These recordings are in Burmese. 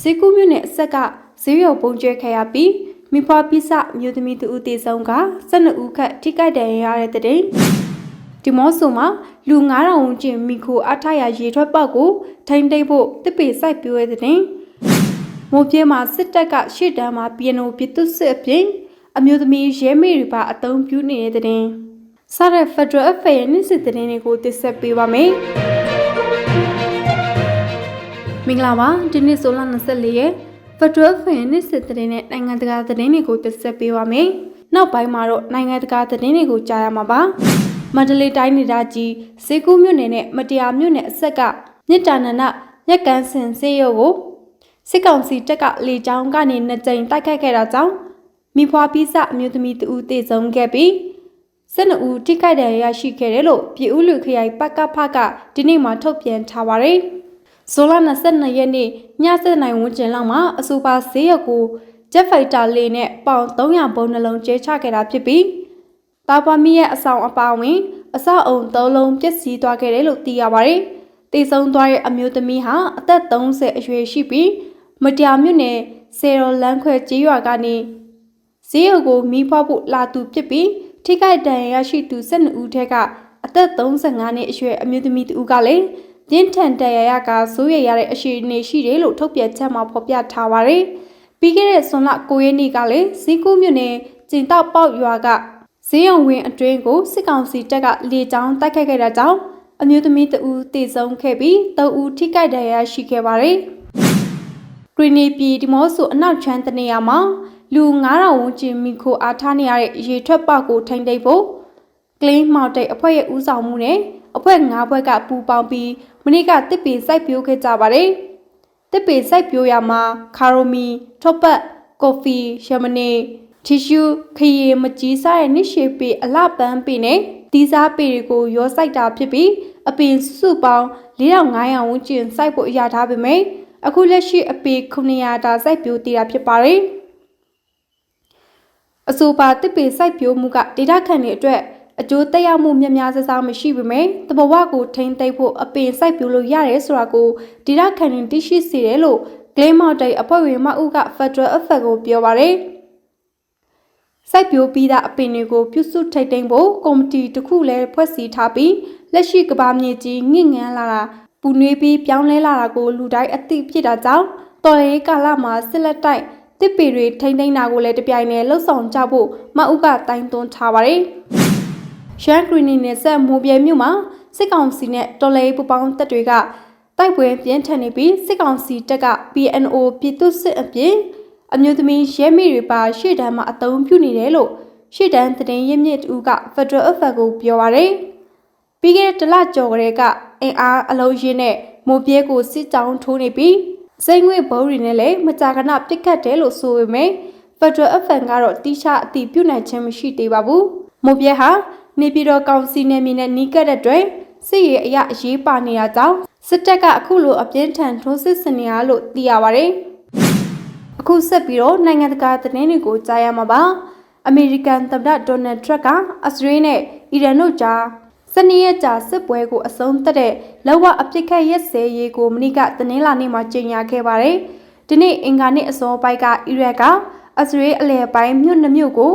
ဈေးကူးမြို့နယ်အဆက်ကဈေးရုံပုံကျဲခဲ့ရပြီးမိဖွားပိစမြို့သမီးတူဦးတေဆုံးက12ဦးခန့်ထိခိုက်ဒဏ်ရာရတဲ့တဲ့ဒီမော့ဆိုမှာလူ9000ဝန်းကျင်မိခိုအထရရေထွက်ပေါက်ကိုထိမ့်သိမ့်ဖို့တစ်ပေစိုက်ပြိုးတဲ့တဲ့မိုးပြင်းမှာစစ်တပ်ကရှေ့တန်းမှာပြည်နိုပြည်သူစစ်အပြင်အမျိုးသမီးရဲမေတွေပါအုံပြုနေတဲ့တဲ့စတဲ့ Federal Affairs ရဲ့နေ့စစ်တဲ့တွေကိုတင်ဆက်ပေးပါမယ် မင်္ဂလာပါဒီနေ့ဆိုလ24ရက် Federal Affairs နေ့စစ်တဲ့နဲ့နိုင်ငံတကာသတင်းတွေကိုတင်ဆက်ပေးပါမယ်နောက်ပိုင်းမှာတော့နိုင်ငံတကာသတင်းတွေကိုကြားရမှာပါမန္တလေးတိုင်းနေရာကြီးစေကူးမြို့နယ်နဲ့မတရားမြို့နယ်အဆက်ကမြစ်တာနန္ဒရက်ကန်းစင်စေရုပ်ကိုစစ်ကောင်စီတပ်ကလေကြောင်းကနေနှစ်ကြိမ်တိုက်ခိုက်ခဲ့တာကြောင့်မိဖွားပိစအမျိုးသမီးတဦးတေဆုံးခဲ့ပြီး12ဦးထိခိုက်ဒဏ်ရာရရှိခဲ့တယ်လို့ပြည်ဦးလူခရိုင်ပကဖကဒီနေ့မှထုတ်ပြန်ထားပါတယ်။ ဇိုလာ22ရက်နေ့ည7:00နာရီဝန်းကျင်လောက်မှာအဆိုပါဈေးရုပ်ကိုဂျက်ဖိုက်တာလေးနဲ့ပေါင်300ဘုံနှလုံးကျဲချခဲ့တာဖြစ်ပြီးတာပါမီရဲ့အဆောင်အပါဝင် အဆောက်အုံ3လုံးပျက်စီးသွားခဲ့တယ်လို့သိရပါတယ်။တေဆုံးသွားတဲ့အမျိုးသမီးဟာအသက်30အရွယ်ရှိပြီးမတရားမြို့နယ်စေရောလန်းခွဲကြေးရွာကနေဈေးရုပ်ကိုမိဖွားဖို့လာသူဖြစ်ပြီးထိခိုက်ဒဏ်ရာရရှိသူ12ဦးထဲကအသက်35နှစ်အရွယ်အမျိုးသမီးတဦးကလည်း ပြင်းထန်ဒဏ်ရာရကစိုးရိမ်ရတဲ့အခြေအနေရှိတယ်လို့ထုတ်ပြန်ချက်မှာဖော်ပြထားပါတယ်။ပြီးခဲ့တဲ့ဇွန်လ9ရက်နေ့ကလည်းဇီးကူးမြို့နယ်ကျင်တောက်ပေါက်ရွာကဈေးရုံဝင်အတွင်းကိုစစ်ကောင်စီတပ်ကလေကြောင်းတိုက်ခိုက်ခဲ့တာကြောင့်အမျိုးသမီးတဦးတေဆုံးခဲ့ပြီးတအူးထိခိုက်ဒဏ်ရာရှိခဲ့ပါတယ်။ဂရီနီပြည်ဒီမော့ဆိုအနောက်ချမ်းတနေရာမှာလူ9000ဝန်းကျင်မိခိုအားထားနေရတဲ့ရေထွက်ပေါက်ကိုထိမ့်သိမ့်ဖို့ကလင်းမောက်တိတ်အဖွဲ့ရဲ့ဦးဆောင်မှုနဲ့အဖွဲ့၅ဘွဲ့ကပူးပေါင်းပြီး မနေ့ကတစ်ပင်စိုက်ပျိုးခဲ့ကြပါတယ်။တစ်ပင်စိုက်ပျိုးရမှာခါရိုမီထော့ပတ်ကော်ဖီရမနေတီရှူခရီမကြီးစားတဲ့နှစ်ရှည်ပေအလှပန်းပေနဲ့ဒီစားပေတွေကိုရောစိုက်တာဖြစ်ပြီးအပင်စုပေါင်း4500ဝန်းကျင်စိုက်ဖို့အရာထားပေမဲ့အခုလက်ရှိအပေ900တာစိုက်ပျိုးတည်တာဖြစ်ပါတယ်။အဆိုပါတစ်ပေစိုက်ပျိုးမှုကဒေတာခန့်တွေအတွက် အကျိုးသက်ရောက်မှုများများဆဆမရှိပေမဲ့တဘဝကိုထိမ့်သိမ့်ဖို့အပင်စိုက်ပျိုးလို့ရတယ်ဆိုတာကိုဒေတာခန့်တွေသိရှိစေတယ်လို့ဂလင်းမော်တိတ်အဖွဲ့ဝင်မအုပ်က Federal Affairs ကိုပြောပါရယ်စိုက်ပျိုးပြီးသားအပင်တွေကိုပြုစုထိတ်သိမ်းဖို့ကော်မတီတစ်ခုလည်းဖွဲ့စည်းထားပြီးလက်ရှိကဘာမြေကြီးငင့်ငန်းလာတာပူနွေးပြီးပြောင်းလဲလာတာကိုလူတိုင်းအသိဖြစ်တာကြောင့်တော်ရေးကာလမှာစစ်လက်တိုက်တစ်ပီတွေထိမ့်သိမ်းတာကိုလည်းတပြိုင်တည်းလှုပ်ဆောင်ကြဖို့မအုပ်ကတိုင်သွင်းထားပါတယ်။ ရှမ်းဂရီနီနယ်ဆက်မိုးပြဲမြို့မှာစစ်ကောင်စီနဲ့တော်လှန်ရေးပူပေါင်းတပ်တွေကတိုက်ပွဲပြင်းထန်နေပြီးစစ်ကောင်စီတပ်က PNO ပြည်သူစစ်အပြင်အမျိုးသမီးရဲမိတွေပါရှေ့တန်းမှာအသုံးပြုနေတယ်လို့ရှေ့တန်းသတင်းရင်းမြစ်တူက Federal Affairs ကိုပြောပါရယ်ပြီးခဲ့တဲ့တလကျော်ကလေးကအင်အားအလုံးရင်းနဲ့မိုးပြဲကိုစစ်ကြောင်းထိုးနေပြီးစိတ်ငွေဘုံတွေနဲ့လည်းမကြာခဏပြစ်ခတ်တယ်လို့ဆိုပေမဲ့ Federal FN ကတော့တိကျအတိပြုနိုင်ခြင်းမရှိသေးပါဘူး။မိုးပြဲဟာ နေပြည်တော်ကောင်စီနယ်မြေနဲ့နီးကပ်တဲ့အတွက်စစ်ရေးအရအရေးပါနေရကြောင်းစစ်တပ်ကအခုလိုအပြင်းထန်ထိုးစစ်ဆင်နေရလို့သိရပါဗျ။အခုဆက်ပြီးတော့နိုင်ငံတကာသတင်းတွေကိုကြားရမှာပါ။အမေရိကန်သမ္မတဒေါ်နယ်ထရတ်ကအစ္စရေးနဲ့အီရန်တို့ကြားစနေရက်ကြာစစ်ပွဲကိုအဆုံးသတ်တဲ့လက်ဝအပြစ်ခတ်ရက်စဲရေးကိုမနိကတနင်္လာနေ့မှာကြေညာခဲ့ပါတယ်။ဒီနေ့အင်္ဂါနေ့အစောပိုင်းကအီရတ်ကအစ္စရေးအလဲပိုင်းမြို့နှမြို့ကို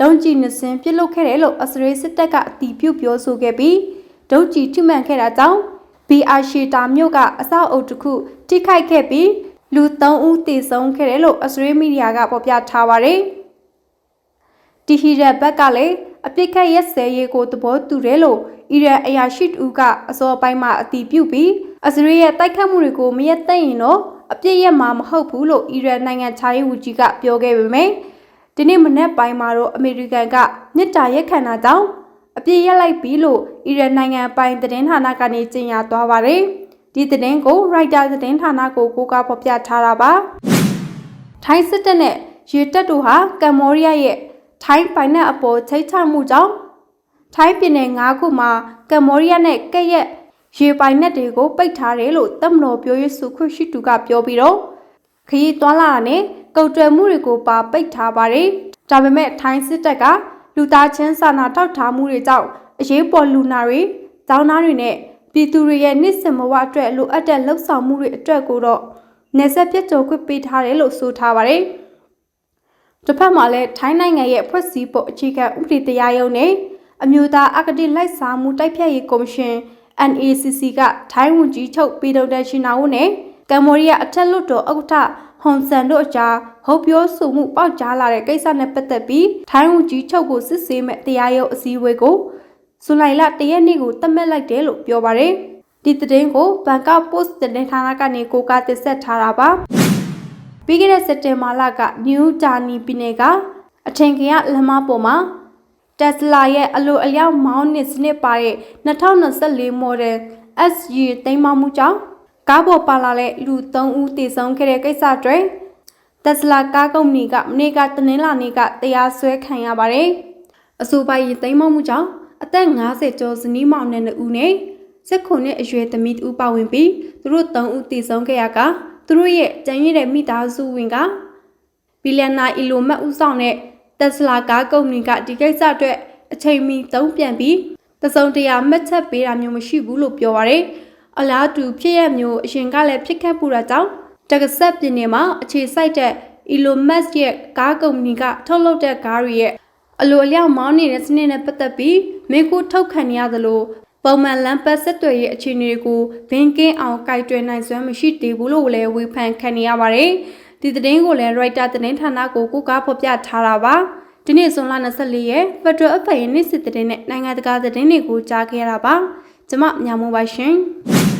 ဒုံကြည်နှစင်းပြစ်လုခဲ့တယ်လို့အစ္စရေးစစ်တပ်ကအတီးပြုတ်ပြောဆိုခဲ့ပြီးဒုံကြည်ထိမှန်ခဲ့တာကြောင့်ဘီအာရှီတာမြို့ကအဆောက်အုပ်တစ်ခုထိခိုက်ခဲ့ပြီးလူ3ဦးသေဆုံးခဲ့တယ်လို့အစ္စရေးမီဒီယာကဖော်ပြထားပါတယ်။တီဟီရတ်ဘက်ကလည်းအပြစ်ခတ်ရက်စဲရေးကိုသဘောတူတယ်လို့အီရန်အရာရှိတူကအစောပိုင်းမှာအတီးပြုတ်ပြီးအစ္စရေးရဲ့တိုက်ခတ်မှုတွေကိုမရက်သိရင်တော့အပြစ်ရက်မှာမဟုတ်ဘူးလို့အီရန်နိုင်ငံခြားရေးဝန်ကြီးကပြောခဲ့ပေမယ့် ဒီနေ့မနေ့ပိုင်းမှာတော့အမေရိကန်ကမြစ်တာရက်ခံတာကြောင့်အပြစ်ရက်လိုက်ပြီလို့အီရန်နိုင်ငံပိုင်သတင်းဌာနကနေကြေညာသွားပါတယ်ဒီသတင်းကို Reuters သတင်းဌာနကိုကိုးကားဖော်ပြထားတာပါထိုင်းစစ်တပ်နဲ့ရေတပ်တို့ဟာကမ္ဘောဒီးယားရဲ့ထိုင်းပိုင်နက်အပေါ်ချိတ်ချမှုကြောင့်ထိုင်းပြည်နယ်၅ခုမှာကမ္ဘောဒီးယားနဲ့ကက်ရက်ရေပိုင်နက်တွေကိုပိတ်ထားတယ်လို့တမတော်ပြောရေးဆိုခွင့်ရှိသူကပြောပြီးတော့ခရီးသွားလာတာနဲ့ ကုတ်တွယ်မှုတွေကိုပါပိတ်ထားပါတယ်။ဒါပေမဲ့ထိုင်းစစ်တပ်ကလူသားချင်းစာနာထောက်ထားမှုတွေကြောင့်အရေးပေါ်လူနာတွေ၊ကျောင်းသားတွေနဲ့ပြည်သူတွေရဲ့နေ့စဉ်ဘဝအတွက်လိုအပ်တဲ့လှုပ်ဆောင်မှုတွေအတွက်ကိုတော့နေဆက်ပြစ်ကြော်ခွင့်ပေးထားတယ်လို့ဆိုထားပါတယ်။တစ်ဖက်မှာလည်းထိုင်းနိုင်ငံရဲ့ဖွဲ့စည်းပုံအခြေခံဥပဒေတရားရုံးနဲ့အမျိုးသားအကတိလိုက်စားမှုတိုက်ဖျက်ရေးကော်မရှင် NACC ကထိုင်းဝန်ကြီးချုပ်ပီဒိုဒက်ရှင်နာဝနဲ့ကမ္ဘောဒီးယားအထက်လွှတ်တော်ဥက္ကဋ္ဌ ဟွန်ဆန်တို့အကြားဟုတ်ပြောဆိုမှုပေါက်ကြားလာတဲ့ကိစ္စနဲ့ပတ်သက်ပြီးထိုင်းဝန်ကြီးချုပ်ကိုစစ်ဆေးမဲ့တရားရုံးအစည်းအဝေးကိုဇူလိုင်လ၁ရက်နေ့ကိုသတ်မှတ်လိုက်တယ်လို့ပြောပါရယ်ဒီသတင်းကိုဘန်ကောက်ပို့စ်တင်ဌာနကနေကိုကတင်ဆက်ထားတာပါပြီးခဲ့တဲ့စက်တင်ဘာလကနယူးဂျာနီပြည်နယ်ကအထင်ကရလမ်းမပေါ်မှာတက်စလာရဲ့အလိုအလျောက်မောင်းနှင်စနစ်ပါတဲ့2024 model SG တိမ်းမမှုကြောင့် ကားပေါ်ပါလာတဲ့လူ3ဦးသေဆုံးခဲ့တဲ့ကိစ္စတွေတက်စလာကားကုမ္ပဏီကမနေ့ကတနင်္လာနေ့ကတရားစွဲခံရပါတယ်။အဆိုပါရင်တိမ်းမမှုကြောင့်အသက်50ကျော်ဇနီးမောင်နဲ့2ဦးနဲ့ဆက်ခွန်နဲ့အရွယ်သမီး2ဦးပါဝင်ပြီးသူတို့3ဦးသေဆုံးခဲ့ရကသူတို့ရဲ့ကြံရည်တဲ့မိသားစုဝင်ကဘီလီယံနာအီလိုမတ်ဦးဆောင်တဲ့တက်စလာကားကုမ္ပဏီကဒီကိစ္စအတွက်အချိန်မီသုံးပြန်ပြီးတစုံတရာမှတ်ချက်ပေးတာမျိုးမရှိဘူးလို့ပြောပါရယ် အလားတူဖြစ်ရမျိုးအရင်ကလည်းဖြစ်ခဲ့ပူတာကြောင့်တက္ကဆက်ပြည်နယ်မှာအခြေစိုက်တဲ့ Elon Musk ရဲ့ကားကုမ္ပဏီကထုတ်လုပ်တဲ့ကားတွေရဲ့အလိုအလျောက်မောင်းနေတဲ့စနစ်နဲ့ပတ်သက်ပြီးမိကူထုတ်ခံရသလိုပုံမှန်လမ်းပတ်ဆက်တွေရဲ့အခြေအနေတွေကိုဘင်းကင်းအောင်ကြိုက်တွယ်နိုင်စွမ်းမရှိသေးဘူးလို့လည်းဝေဖန်ခံနေရပါတယ်။ဒီသတင်းကိုလည်း Reuters သတင်းဌာနကိုကိုးကားဖော်ပြထားတာပါ။ဒီနေ့ဇွန်လ24ရက် Federal Affairs နေ့စစ်သတင်းနဲ့နိုင်ငံတကာသတင်းတွေကိုကြားခဲ့ရတာပါ။ ကျွန်မညမိုးပါရှင်။